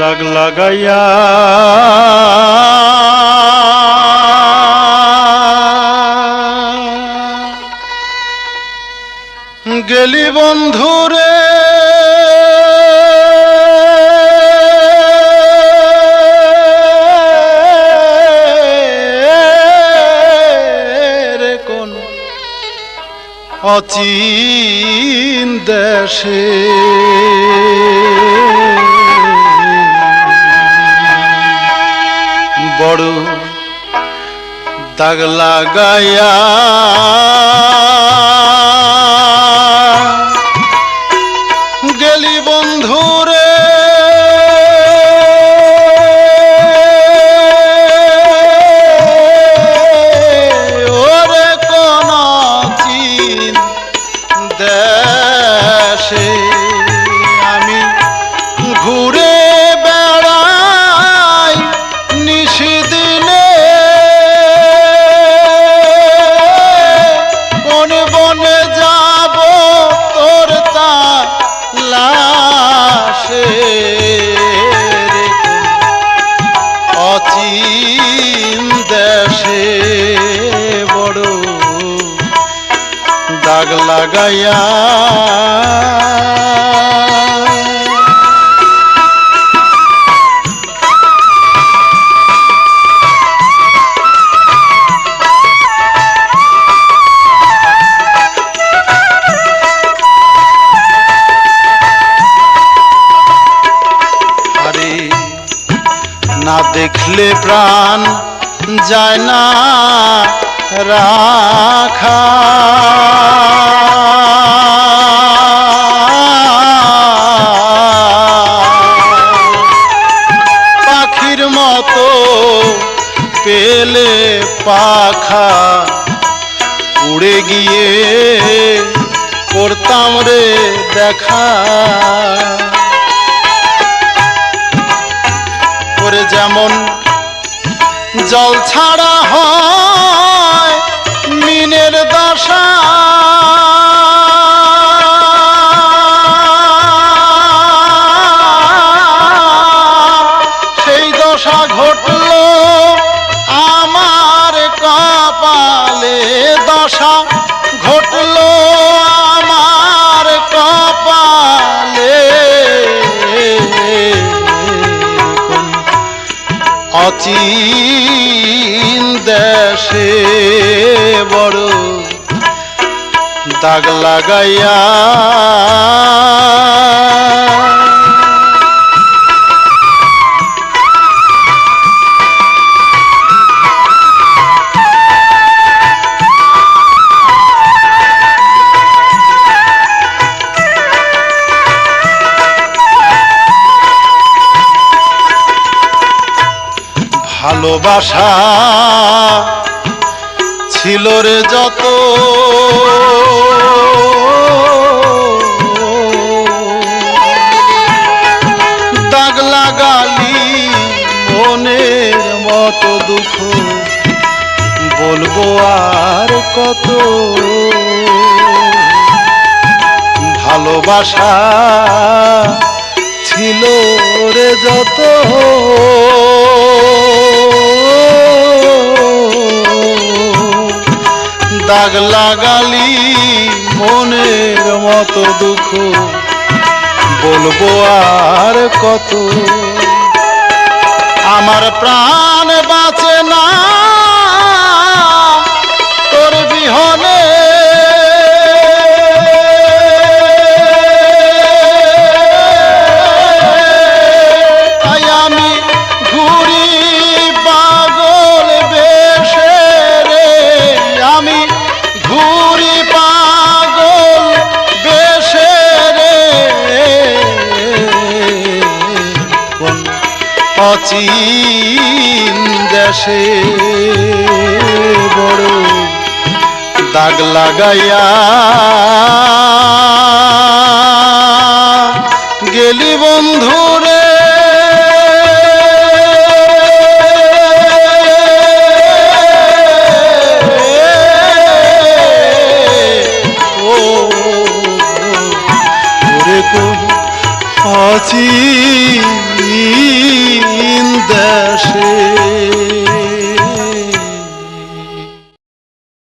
দাগ লাগাইয়া। গেলি বন্ধুরে অচিন দেশে। বড় দাগ লাগাইয়া দেশে বড় দাগ লাগাইয়া দেখলে প্রাণ যায় না রাখা। পাখির মতো পেলে পাখা উড়ে গিয়ে করতাম রে দেখা। করে যেমন জল ছাড়া হয় অচিন দেশে বড় দাগ লাগাইয়া ভালোবাসা ছিল রে যত। দাগ লাগালি মনের মতো দুঃখ, বলব আর কত। ভালোবাসা ছিল রে যত। দাগ লাগালি মনের মতো দুঃখ। বলব আর কত? আমার প্রাণ বাঁচে না। তোর বিহনে অচিন দেশে বড় দাগ লাগাইয়া গেলি বন্ধুরে Fatih'in dersi.